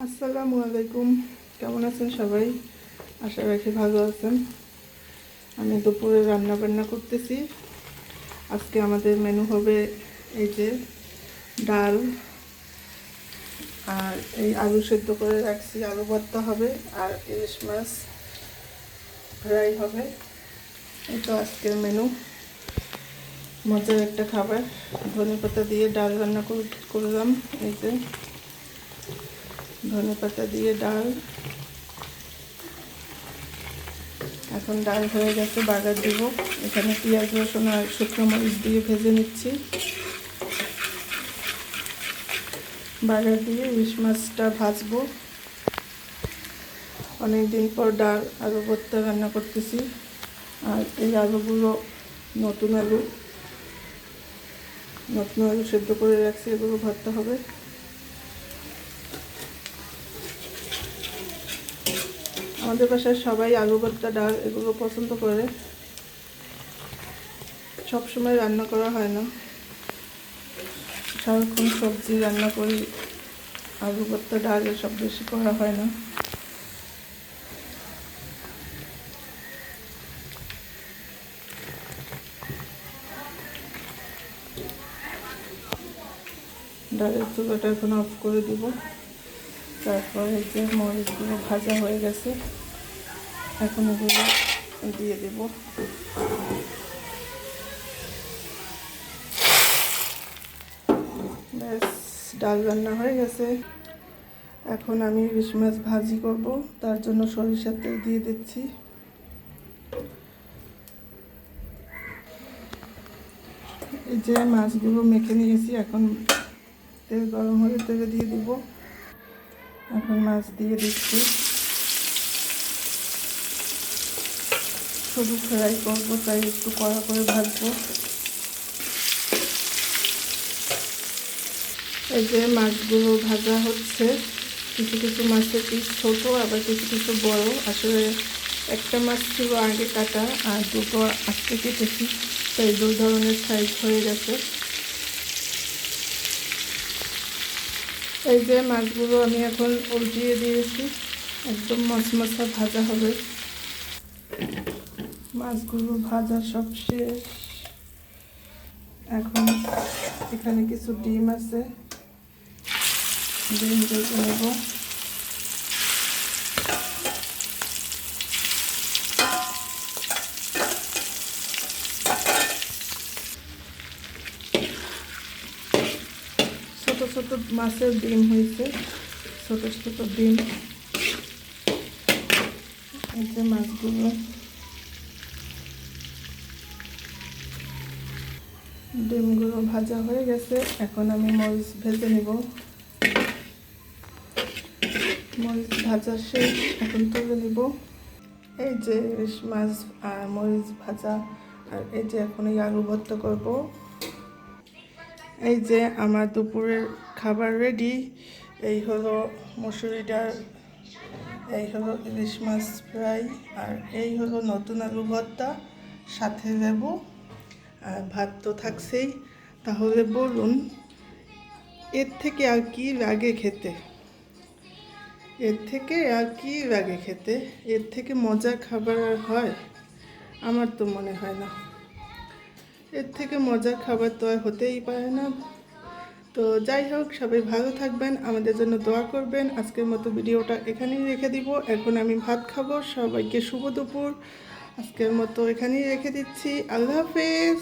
আসসালামু আলাইকুম। কেমন আছেন সবাই? আশা রাখি ভালো আছেন। আমি দুপুরে রান্না বান্না করতেছি। আজকে আমাদের মেনু হবে এই যে ডাল। আর এই আলু সেদ্ধ করে রাখছি। আলু ভর্তা হবে আর ইলিশ মাছ ফ্রাই হবে। এই তো আজকের মেনু মজার একটা খাবার। ধনে পাতা দিয়ে ডাল রান্না কর- করলাম। এই যে ধনে পাতা দিয়ে ডাল। এখন ডাল হয়ে গেছে, বাগার দিব। এখানে পেঁয়াজ, রসুন আর শুকনো মরিচ দিয়ে ভেজে নিচ্ছি। বাগার দিয়ে ইলিশ মাছটা ভাজবো। অনেক দিন পর ডাল আলু ভর্তা রান্না করতেছি। আর এই আলুগুলো নতুন আলু নতুন আলু সেদ্ধ করে রাখছি, এগুলো ভর্তা হবে। আমাদের বাসায় সবাই আলু ভর্তা, ডাল এগুলো পছন্দ করে। সব সময় রান্না করা হয় না। সারাক্ষণ সবজি রান্না করি। আলু ভর্তা, ডাল এসব বেশি করা হয় না। ডালের চুলাটা এখন অফ করে দিব। তারপরে যে মরিচগুলো ভাজা হয়ে গেছে, এখন এগুলো দিয়ে দেব। ব্যাস, ডাল রান্না হয়ে গেছে। এখন আমি ইলিশ মাছ ভাজি করব, তার জন্য সরিষার তেল দিয়ে দিচ্ছি। এই যে মাছগুলো মেখে নিয়েছি, এখন তেল গরম হলে তেলে দিয়ে দিব। এখন মাছ দিয়ে দিচ্ছি। শুধু ফ্রাই করব, তাই একটু কড়া করে ভাজবো। এই যে মাছগুলো ভাজা হচ্ছে, কিছু কিছু মাছের পিস ছোট, আবার কিছু কিছু বড়। আসলে একটা মাছ ছিল আগে কাটা, আর দুটো আজকে কেটেছি, তাই দু ধরনের সাইজ হয়ে গেছে। এই যে মাছগুলো আমি এখন উল্টিয়ে দিয়েছি, একদম মাছ মশমশা ভাজা হবে। মাছগুলো ভাজা সব শেষ। এখন এখানে কিছু ডিম আছে। ডিম ভেজে নেব। ছোট মাছের ডিম হয়েছে, ছোট ছোট ডিম। এই যে মাছগুলো। ডিমগুলো ভাজা হয়ে গেছে, এখন আমি মরিচ ভেজে নেব। মরিচ ভাজা শেষ, এখন তুলে নিব। এই যে মাছ আর মরিচ ভাজা, আর এই যে এখন এই আলু ভর্তা করব। এই যে আমার দুপুরের খাবার রেডি এই হলো মসুরি ডাল, এই হলো ইলিশ মাছ ফ্রাই, আর এই হলো নতুন আলু ভর্তা, সাথে লেবু, আর ভাত তো থাকছেই। তাহলে বলুন, এর থেকে আর কি লাগে খেতে? এর থেকে আর কি লাগে খেতে? এর থেকে মজার খাবার আর হয়? আমার তো মনে হয় না। এর থেকে মজার খাবার তো আর হতেই পারে না। তো যাই হোক, সবাই ভালো থাকবেন, আমাদের জন্য দোয়া করবেন। আজকের মতো ভিডিওটা এখানেই রেখে দিব। এখন আমি ভাত খাব। সবাইকে শুভ দুপুর। আজকের মতো এখানেই রেখে দিচ্ছি। আল্লাহ হাফেজ।